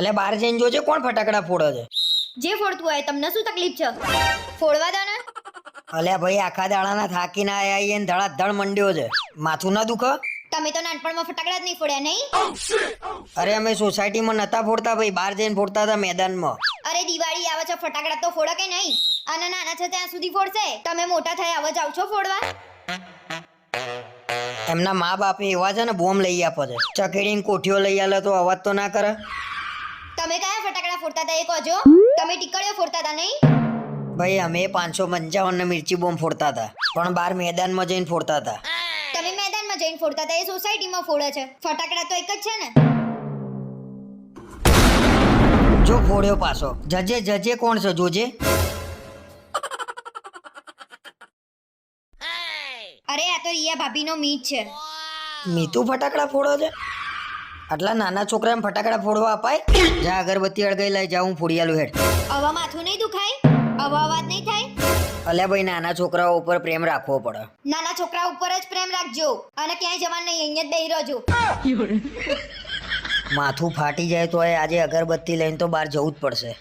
અલ્યા બહાર જઈને જોજે કોણ ફટાકડા ફોડે છે? જે ફોડતું હોય તમને શું તકલીફ છે? ફોડવા દો ને. અલે ભાઈ આખા દાડાના થાકીને આયા છીએ ને ધડાધડ મંડ્યો છે. માથું ના દુખે? તમે તો નાનપણમાં ફટાકડા જ નહીં ફોડ્યા નહીં? અરે અમે સોસાયટીમાં નતા ફોડતા ભાઈ બહાર જઈને ફોડતા હતા મેદાનમાં. અરે દિવાળી આવે છે ફટાકડા તો ફોડો કે નહીં? અને નાના છે ત્યાં સુધી ફોડશે. તમે મોટા થયા હવે જાવ છો ફોડવા? એમના મા બાપે એવા છે ને બોમ્બ લઈ આપે છે. ચકેડીને કોઠીઓ લઈ આલે તો અવાજ તો ના કરે? તમે કયા ફટાકડા ફોડતા હતા એ કહો તમે ટીકડીઓ ફોડતા હતા નહીં? ભાઈ અમે પાંચસો પંચાવન ને મિર્ચી બોમ્બ ફોડતા હતા પણ બહાર મેદાનમાં જઈને ફોડતા હતા. તમે મેદાનમાં જઈને ફોડતા હતા એ સોસાયટીમાં ફોડે છે. ફટાકડા તો એક જ છે ને? જો ફોડ્યો પાછો. જજે જજે કોણ છે જોજે. અરે આ તો રિયા ભાભીનો મીત છે. મીતુ ફટાકડા ફોડો છે? આટલા નાના છોકરાને ફટાકડા ફોડવા અપાય? જા અગરબત્તી અળગાઈ લઈ જા હું ફોડી આલું હેડ. આવા માથું નહીં દુખાય? આવા અવાજ નહીં થાય? અલ્યા ભાઈ નાના છોકરાઓ ઉપર પ્રેમ રાખવો પડે. નાના છોકરા ઉપર જ પ્રેમ રાખજો. અને ક્યાંય જવાનું નહીં અહીંયા જ બેહી રહેજો. માથું ફાટી જાય તો આજે અગરબત્તી લઈને તો બહાર જવું જ પડશે.